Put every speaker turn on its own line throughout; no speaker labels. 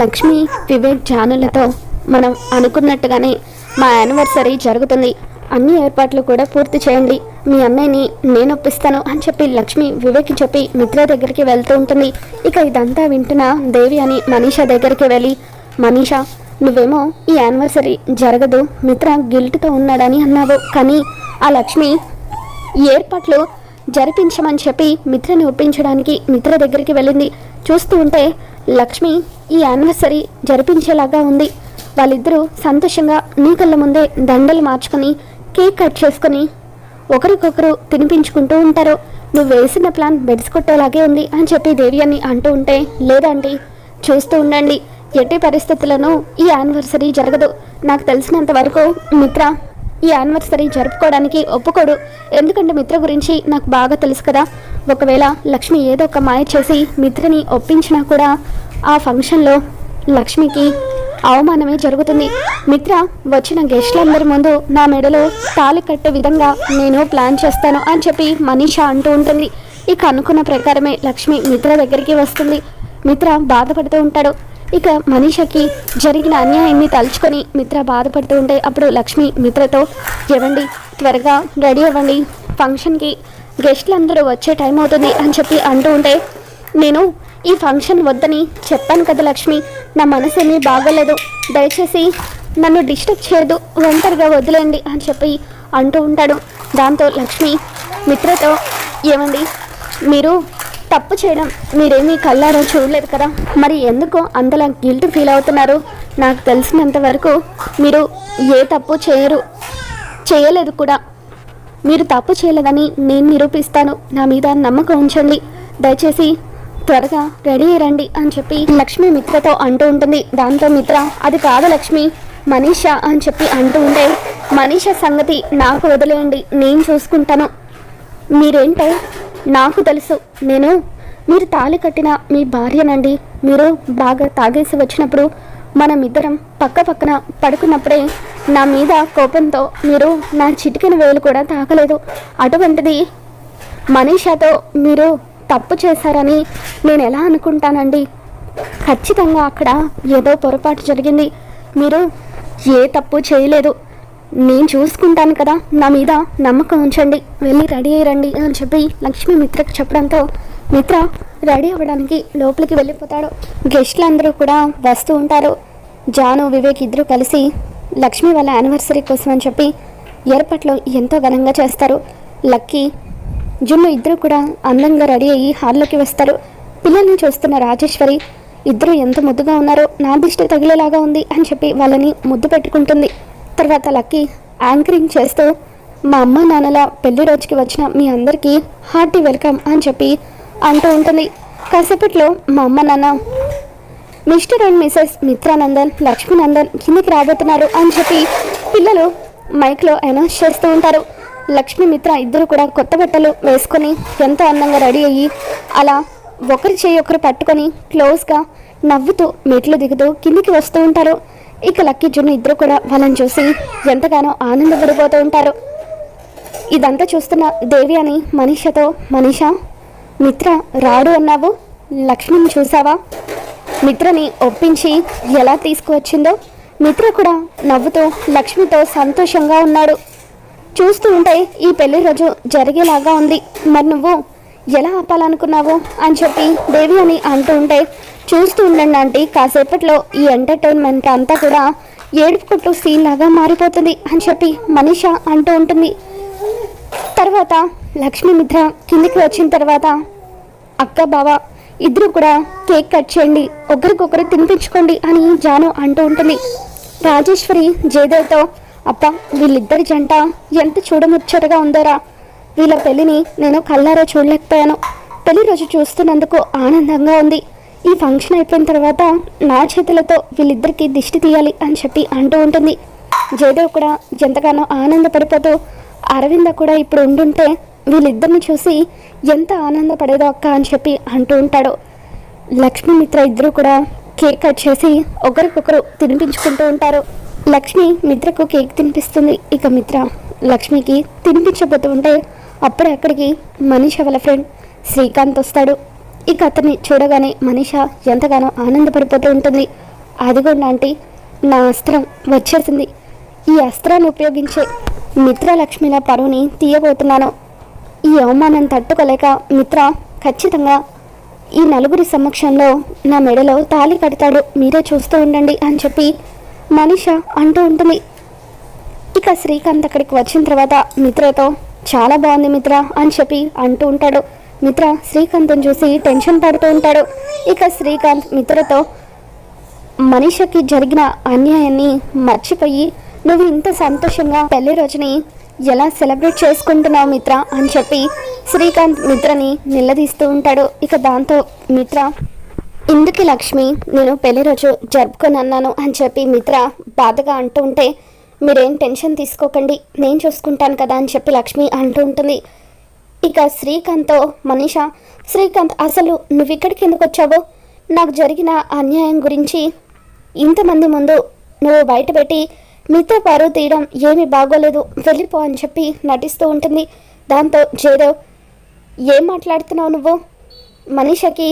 లక్ష్మి వివేక్ జానులతో మనం అనుకున్నట్టుగానే మా యానివర్సరీ జరుగుతుంది. అన్ని ఏర్పాట్లు కూడా పూర్తి చేయండి. మీ అన్నయ్యని నేను ఒప్పిస్తాను అని చెప్పి లక్ష్మి వివేక్కి చెప్పి మిత్ర దగ్గరికి వెళ్తూ ఉంటుంది. ఇక ఇదంతా వింటున్న దేవి అని మనీషా దగ్గరికి వెళ్ళి మనీషా నువ్వేమో ఈ యానివర్సరీ జరగదు మిత్ర గిల్ట్తో ఉన్నాడని అన్నావు. కానీ ఆ లక్ష్మి ఏర్పాట్లు జరిపించమని చెప్పి మిత్రని ఒప్పించడానికి మిత్ర దగ్గరికి వెళ్ళింది. చూస్తూ ఉంటే లక్ష్మి ఈ యానివర్సరీ జరిపించేలాగా ఉంది. వాళ్ళిద్దరూ సంతోషంగా నీ కళ్ళ ముందే దండలు మార్చుకొని కేక్ కట్ చేసుకొని ఒకరికొకరు తినిపించుకుంటూ ఉంటారు. నువ్వు వేసిన ప్లాన్ బెడిసికొట్టేలాగే ఉంది అని చెప్పి దేవి అని అంటూ ఉంటే లేదండి చూస్తూ ఉండండి. ఎట్టి పరిస్థితుల్లోనూ ఈ యానివర్సరీ జరగదు. నాకు తెలిసినంత వరకు మిత్ర ఈ యానివర్సరీ జరుపుకోవడానికి ఒప్పుకోడు. ఎందుకంటే మిత్ర గురించి నాకు బాగా తెలుసు కదా. ఒకవేళ లక్ష్మి ఏదో ఒక మాయ చేసి మిత్రని ఒప్పించినా కూడా ఆ ఫంక్షన్లో లక్ష్మికి అవమానమే జరుగుతుంది. మిత్ర వచ్చిన గెస్ట్లందరి ముందు నా మెడలో తాళి కట్టే విధంగా నేను ప్లాన్ చేస్తాను అని చెప్పి మనీష అంటూ ఉంటుంది. ఇక అనుకున్న ప్రకారమే లక్ష్మి మిత్ర దగ్గరికి వస్తుంది. మిత్ర బాధపడుతూ ఉంటాడు. ఇక మనీషకి జరిగిన అన్యాయాన్ని తలుచుకొని మిత్ర బాధపడుతూ ఉంటే అప్పుడు లక్ష్మి మిత్రతో ఇవ్వండి త్వరగా రెడీ అవ్వండి. ఫంక్షన్కి గెస్ట్లు అందరూ వచ్చే టైం అవుతుంది అని చెప్పి అంటూ ఉంటే నేను ఈ ఫంక్షన్ వద్దని చెప్పాను కదా లక్ష్మి. నా మనసు ఏమీ బాగోలేదు. దయచేసి నన్ను డిస్టర్బ్ చేయదు ఒంటరిగా వదిలేండి అని చెప్పి అంటూ ఉంటాడు. దాంతో లక్ష్మి మిత్రతో ఏమండి మీరు తప్పు చేయడం మీరేమీ కళ్ళారో చూడలేదు కదా? మరి ఎందుకు అంతలా గిల్ట్ ఫీల్ అవుతున్నారు? నాకు తెలిసినంత వరకు మీరు ఏ తప్పు చేయరు చేయలేదు కూడా. మీరు తప్పు చేయలేదని నేను నిరూపిస్తాను. నా మీద నమ్మకం ఉంచండి. దయచేసి త్వరగా రెడీ రండి అని చెప్పి లక్ష్మి మిత్రతో అంటూ ఉంటుంది. దాంతో మిత్ర అది కాదు లక్ష్మి మనీష అని చెప్పి అంటూ ఉంటే మనీషా సంగతి నాకు వదిలేయండి నేను చూసుకుంటాను. మీరేంటో నాకు తెలుసు. నేను మీరు తాళి కట్టిన మీ భార్యనండి. మీరు బాగా తాగేసి వచ్చినప్పుడు మనమిద్దరం పక్క పక్కన పడుకున్నప్పుడే నా మీద కోపంతో మీరు నా చిటికిన వేలు కూడా తాకలేదు. అటువంటిది మనీషాతో మీరు తప్పు చేశారని నేను ఎలా అనుకుంటానండి? ఖచ్చితంగా అక్కడ ఏదో పొరపాటు జరిగింది. మీరు ఏ తప్పు చేయలేదు. నేను చూసుకుంటాను కదా. నా మీద నమ్మకం ఉంచండి. వెళ్ళి రెడీ అయ్యండి అని చెప్పి లక్ష్మి మిత్రకు చెప్పడంతో మిత్ర రెడీ అవ్వడానికి లోపలికి వెళ్ళిపోతాడు. గెస్ట్లు అందరూ కూడా వస్తూ ఉంటారు. జాను వివేక్ ఇద్దరు కలిసి లక్ష్మి వాళ్ళ యానివర్సరీ కోసం అని చెప్పి ఏర్పాట్లు ఎంతో ఘనంగా చేస్తారు. లక్కీ జున్ను ఇద్దరు కూడా అందంగా రెడీ అయ్యి హాల్లోకి వస్తారు. పిల్లల్ని చూస్తున్న రాజేశ్వరి ఇద్దరు ఎంత ముద్దుగా ఉన్నారో నా దిష్టి తగిలేలాగా ఉంది అని చెప్పి వాళ్ళని ముద్దు పెట్టుకుంటుంది. తర్వాత లక్కీ యాంకరింగ్ చేస్తూ మా అమ్మ నాన్నల పెళ్ళి రోజుకి వచ్చిన మీ అందరికీ హార్టీ వెల్కమ్ అని చెప్పి అంటూ ఉంటుంది. కాసేపట్లో మా అమ్మ నాన్న Mr and Mrs Mitranandan Lakshminandan కిందికి రాబోతున్నారు అని చెప్పి పిల్లలు మైక్లో అనౌన్స్ చేస్తూ ఉంటారు. లక్ష్మి మిత్ర ఇద్దరు కూడా కొత్త బట్టలు వేసుకొని ఎంతో అందంగా రెడీ అయ్యి అలా ఒకరి చేయి ఒకరు పట్టుకొని క్లోజ్గా నవ్వుతూ మెట్లు దిగుతూ కిందికి వస్తూ ఉంటారు. ఇక లక్కీ జున్ను ఇద్దరు కూడా వాళ్ళని చూసి ఎంతగానో ఆనందపడిపోతూ ఉంటారు. ఇదంతా చూస్తున్న దేవి అని మనీషతో మనీష మిత్ర రాడు అన్నావు? లక్ష్మిని చూసావా? మిత్రని ఒప్పించి ఎలా తీసుకువచ్చిందో? మిత్ర కూడా నవ్వుతూ లక్ష్మితో సంతోషంగా ఉన్నాడు. చూస్తూ ఉంటే ఈ పెళ్ళి రోజు జరిగేలాగా ఉంది. మరి నువ్వు ఎలా ఆపాలనుకున్నావు? అని చెప్పి దేవి అని అంటూ ఉంటే చూస్తూ ఉండండి ఆంటీ కాసేపట్లో ఈ ఎంటర్టైన్మెంట్ అంతా కూడా ఏడుపుకుంటూ సీన్ లాగా మారిపోతుంది అని చెప్పి మనిష అంటూ ఉంటుంది. తర్వాత లక్ష్మీ మిత్ర కిందికి వచ్చిన తర్వాత అక్క బావ ఇద్దరు కూడా కేక్ కట్ చేయండి ఒకరికొకరు తినిపించుకోండి అని జాను అంటూ ఉంటుంది. రాజేశ్వరి జయదేవ్తో అప్ప వీళ్ళిద్దరి జంట ఎంత చూడముచ్చటగా ఉందోరా. వీళ్ళ పెళ్ళిని నేను కళ్ళారా చూడలేకపోయాను. పెళ్ళి రోజు చూస్తున్నందుకు ఆనందంగా ఉంది. ఈ ఫంక్షన్ అయిపోయిన తర్వాత నా చేతులతో వీళ్ళిద్దరికి దిష్టి తీయాలి అని చెప్పి అంటూ ఉంటుంది. జయదేవ్ కూడా ఎంతగానో ఆనందపడిపోతూ అరవింద కూడా ఇప్పుడు ఉండుంటే వీళ్ళిద్దరిని చూసి ఎంత ఆనందపడేదో అక్క అని చెప్పి అంటూ ఉంటాడు. లక్ష్మీ మిత్ర ఇద్దరు కూడా కేక్ కట్ చేసి ఒకరికొకరు తినిపించుకుంటూ ఉంటారు. లక్ష్మి మిత్రకు కేక్ తినిపిస్తుంది. ఇక మిత్ర లక్ష్మికి తినిపించబోతూ ఉంటే అప్పుడే అక్కడికి మనీష వాళ్ళ ఫ్రెండ్ శ్రీకాంత్ వస్తాడు. ఇక అతన్ని చూడగానే మనీష ఎంతగానో ఆనందపడిపోతూ ఉంటుంది. అదిగోండి ఆంటీ నా అస్త్రం వచ్చేసింది. ఈ అస్త్రాన్ని ఉపయోగించే మిత్రలక్ష్మిల పరువుని తీయబోతున్నాను. ఈ అవమానం తట్టుకోలేక మిత్ర ఖచ్చితంగా ఈ నలుగురి సమక్షంలో నా మెడలో తాళి కడతాడు. మీరే చూస్తూ ఉండండి అని చెప్పి మనీష అంటూ ఉంటుంది. ఇక శ్రీకాంత్ అక్కడికి వచ్చిన తర్వాత మిత్రతో చాలా బాగుంది మిత్ర అని చెప్పి అంటూ ఉంటాడు. మిత్ర శ్రీకాంత్ని చూసి టెన్షన్ పడుతూ ఉంటాడు. ఇక శ్రీకాంత్ మిత్రతో మనిషికి జరిగిన అన్యాయాన్ని మర్చిపోయి నువ్వు ఇంత సంతోషంగా పెళ్ళి రోజుని ఎలా సెలబ్రేట్ చేసుకుంటున్నావు మిత్ర అని చెప్పి శ్రీకాంత్ మిత్రని నిలదీస్తూ ఉంటాడు. ఇక దాంతో మిత్ర ఇందుకు లక్ష్మి నేను పెళ్ళి రోజు జరుపుకొని అన్నాను అని చెప్పి మిత్ర బాధగా అంటూ ఉంటే మీరేం టెన్షన్ తీసుకోకండి నేను చూసుకుంటాను కదా అని చెప్పి లక్ష్మి అంటూ ఉంటుంది. ఇక శ్రీకాంత్తో మనీష శ్రీకాంత్ అసలు నువ్వు ఇక్కడికి ఎందుకు వచ్చావో? నాకు జరిగిన అన్యాయం గురించి ఇంతమంది ముందు నువ్వు బయటపెట్టి మీతో పరువు తీయడం ఏమీ బాగోలేదు వెళ్ళిపో అని చెప్పి నటిస్తూ ఉంటుంది. దాంతో జయదేవ్ ఏం మాట్లాడుతున్నావు నువ్వు? మనీషకి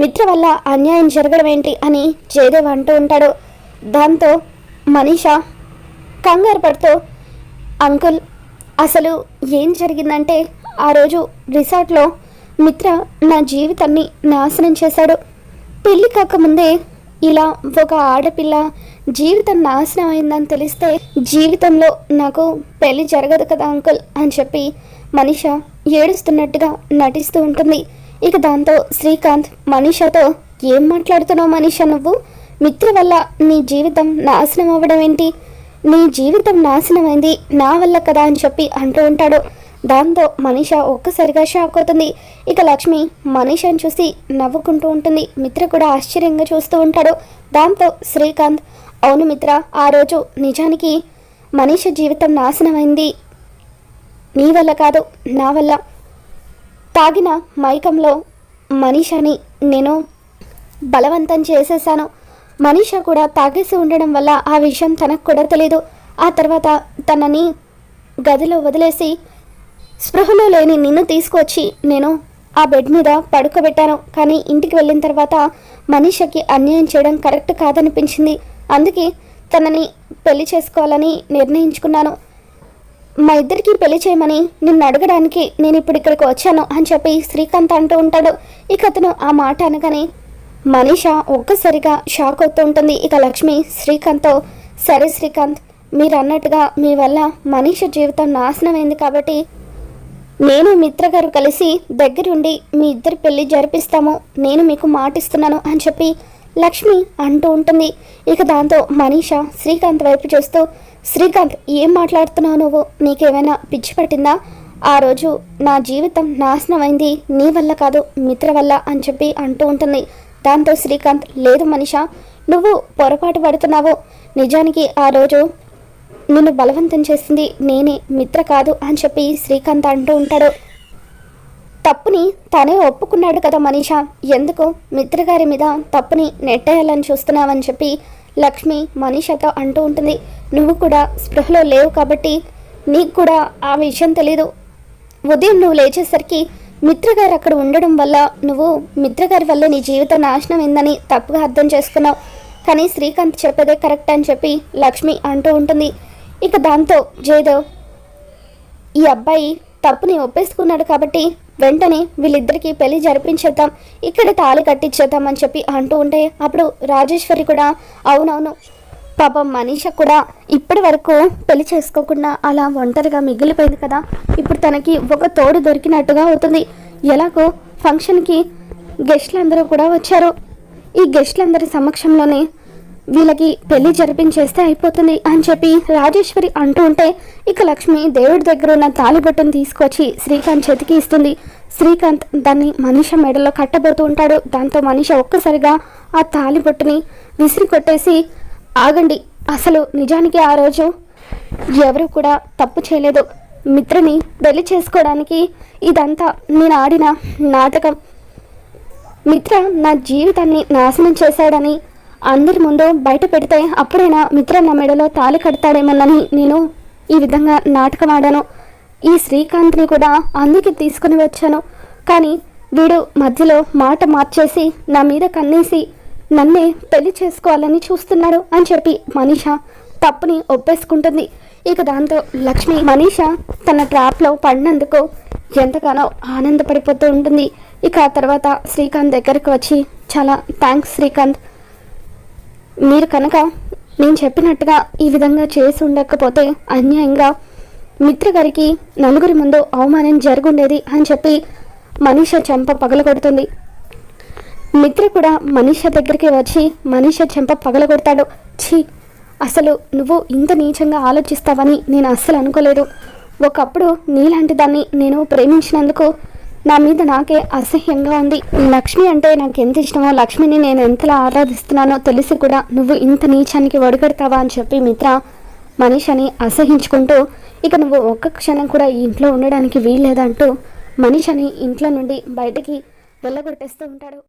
మిత్ర వల్ల అన్యాయం జరగడం ఏంటి అని జయదేవ్ అంటూ ఉంటాడు. దాంతో మనీష కంగారు పడుతూ అంకుల్ అసలు ఏం జరిగిందంటే ఆ రోజు రిసార్ట్లో మిత్ర నా జీవితాన్ని నాశనం చేశాడు. పెళ్ళి కాకముందే ఇలా ఒక ఆడపిల్ల జీవితం నాశనం అయిందని తెలిస్తే జీవితంలో నాకు పెళ్ళి జరగదు కదా అంకుల్ అని చెప్పి మనిష ఏడుస్తున్నట్టుగా నటిస్తూ ఉంటుంది. ఇక దాంతో శ్రీకాంత్ మనీషాతో ఏం మాట్లాడుతున్నావు మనీషా నువ్వు? మిత్ర వల్ల నీ జీవితం నాశనం అవ్వడం ఏంటి? నీ జీవితం నాశనమైంది నా వల్ల కదా అని చెప్పి అంటూ ఉంటాడు. దాంతో మనీష ఒక్కసారిగా షాక్ అవుతుంది. ఇక లక్ష్మి మనీషని చూసి నవ్వుకుంటూ ఉంటుంది. మిత్ర కూడా ఆశ్చర్యంగా చూస్తూ ఉంటాడు. దాంతో శ్రీకాంత్ అవును మిత్ర ఆ రోజు నిజానికి మనీష జీవితం నాశనమైంది నీ వల్ల కాదు నా వల్ల. తాగిన మైకంలో మనీషని నేను బలవంతం చేసేసాను మనీష కూడా తాగేసి ఉండడం వల్ల ఆ విషయం తనకు కూడా తెలియదు ఆ తర్వాత తనని గదిలో వదిలేసి స్పృహలో లేని నిన్ను తీసుకొచ్చి నేను ఆ బెడ్ మీద పడుకోబెట్టాను. కానీ ఇంటికి వెళ్ళిన తర్వాత మనీషకి అన్యాయం చేయడం కరెక్ట్ కాదనిపించింది. అందుకే తనని పెళ్ళి చేసుకోవాలని నిర్ణయించుకున్నాను. మా ఇద్దరికి పెళ్ళి చేయమని నిన్ను అడగడానికి నేను ఇప్పుడు ఇక్కడికి వచ్చాను అని చెప్పి శ్రీకాంత్ అంటూ ఉంటాడు. ఇక అతను ఆ మాట అనగానే మనీష ఒక్కసారిగా షాక్ అవుతూ ఉంటుంది. ఇక లక్ష్మి శ్రీకాంత్తో సరే శ్రీకాంత్ మీరు అన్నట్టుగా మీ వల్ల మనీష జీవితం నాశనమైంది కాబట్టి నేను మిత్ర గారు కలిసి దగ్గరుండి మీ ఇద్దరి పెళ్ళి జరిపిస్తాము. నేను మీకు మాటిస్తున్నాను అని చెప్పి లక్ష్మి అంటూ ఉంటుంది. ఇక దాంతో మనీష శ్రీకాంత్ వైపు చూస్తూ శ్రీకాంత్ ఏం మాట్లాడుతున్నావు నువ్వు? నీకేమైనా పిచ్చి పట్టిందా? ఆ రోజు నా జీవితం నాశనమైంది. నీ వల్ల కాదు మిత్ర వల్ల అని చెప్పి అంటూ ఉంటుంది. దాంతో శ్రీకాంత్ లేదు మనిషా నువ్వు పొరపాటు పడుతున్నావు. నిజానికి ఆ రోజు నిన్ను బలవంతం చేసింది నేనే మిత్ర కాదు అని చెప్పి శ్రీకాంత్ అంటూ ఉంటాడు. తప్పుని తనే ఒప్పుకున్నాడు కదా మనీష. ఎందుకు? మిత్ర గారి మీద తప్పుని నెట్టేయాలని చూస్తున్నావని చెప్పి లక్ష్మి మనీషతో అంటూ ఉంటుంది. నువ్వు కూడా స్పృహలో లేవు కాబట్టి నీకు కూడా ఆ విషయం తెలీదు. ఉదయం నువ్వు లేచేసరికి మిత్ర గారు అక్కడ ఉండడం వల్ల నువ్వు మిత్ర గారి వల్ల నీ జీవితం నాశనం అయిందని తప్పుగా అర్థం చేసుకున్నావు. కానీ శ్రీకాంత్ చెప్పేదే కరెక్ట్ అని చెప్పి లక్ష్మి అంటూ ఉంటుంది. ఇక దాంతో జయదేవ్ ఈ అబ్బాయి తప్పుని ఒప్పేసుకున్నాడు కాబట్టి వెంటనే వీళ్ళిద్దరికీ పెళ్ళి జరిపించేద్దాం. ఇక్కడ తాళి కట్టించేద్దాం అని చెప్పి అంటూ ఉంటే అప్పుడు రాజేశ్వరి కూడా అవునవును పాపం మనీష కూడా ఇప్పటి వరకు పెళ్ళి చేసుకోకుండా అలా ఒంటరిగా మిగిలిపోయింది కదా. ఇప్పుడు తనకి ఒక తోడు దొరికినట్టుగా అవుతుంది. ఎలాగో ఫంక్షన్కి గెస్ట్లందరూ కూడా వచ్చారు. ఈ గెస్ట్లందరి సమక్షంలోనే వీళ్ళకి పెళ్ళి జరిపించేస్తే అయిపోతుంది అని చెప్పి రాజేశ్వరి అంటూ ఉంటే ఇక లక్ష్మి దేవుడి దగ్గర ఉన్న తాలిబొట్టును తీసుకొచ్చి శ్రీకాంత్ చేతికి ఇస్తుంది. శ్రీకాంత్ దాన్ని మనిష మెడలో కట్టబోతూ ఉంటాడు. దాంతో మనిష ఒక్కసారిగా ఆ తాలిబొట్టుని విసిరి కొట్టేసి ఆగండి. అసలు నిజానికి ఆ రోజు ఎవరు కూడా తప్పు చేయలేదు. మిత్రని పెళ్ళి చేసుకోవడానికి ఇదంతా నేను ఆడిన నాటకం. మిత్ర నా జీవితాన్ని నాశనం చేశాడని అందరి ముందు బయట పెడితే అప్పుడైనా మిత్ర నా మెడలో తాళి కడతాడేమోనని నేను ఈ విధంగా నాటకం ఆడాను. ఈ శ్రీకాంత్ని కూడా అందుకే తీసుకుని వచ్చాను. కానీ వీడు మధ్యలో మాట మార్చేసి నా మీద కన్నేసి నన్నే పెళ్ళి చేసుకోవాలని చూస్తున్నాడు అని చెప్పి మనీష తప్పుని ఒప్పేసుకుంటుంది. ఇక దాంతో లక్ష్మి మనీష తన ట్రాప్లో పడినందుకు ఎంతగానో ఆనందపడిపోతూ ఉంటుంది. ఇక ఆ తర్వాత శ్రీకాంత్ దగ్గరకు వచ్చి చాలా థ్యాంక్స్ శ్రీకాంత్. మీరు కనుక నేను చెప్పినట్టుగా ఈ విధంగా చేసి ఉండకపోతే అన్యాయంగా మిత్ర గారికి నలుగురి ముందు అవమానం జరుగుండేది అని చెప్పి మనీష చెంప పగలగొడుతుంది. మిత్ర కూడా మనీష దగ్గరికి వచ్చి మనీష చెంప పగలగొడతాడు. ఛీ అసలు నువ్వు ఇంత నీచంగా ఆలోచిస్తావని నేను అస్సలు అనుకోలేదు. ఒకప్పుడు నీలాంటి దాన్ని నేను ప్రేమించినందుకు నా మీద నాకే అసహ్యంగా ఉంది. లక్ష్మి అంటే నాకు ఎంత ఇష్టమో లక్ష్మిని నేను ఎంతలా ఆరాధిస్తున్నానో తెలిసి కూడా నువ్వు ఇంత నీచానికి ఒడిగడతావా అని చెప్పి మిత్ర మనీషని అసహించుకుంటూ ఇక నువ్వు ఒక్క క్షణం కూడా ఈ ఇంట్లో ఉండడానికి వీల్లేదంటూ మనీషని ఇంట్లో నుండి బయటికి వెళ్ళగొట్టేస్తూ ఉంటాడు.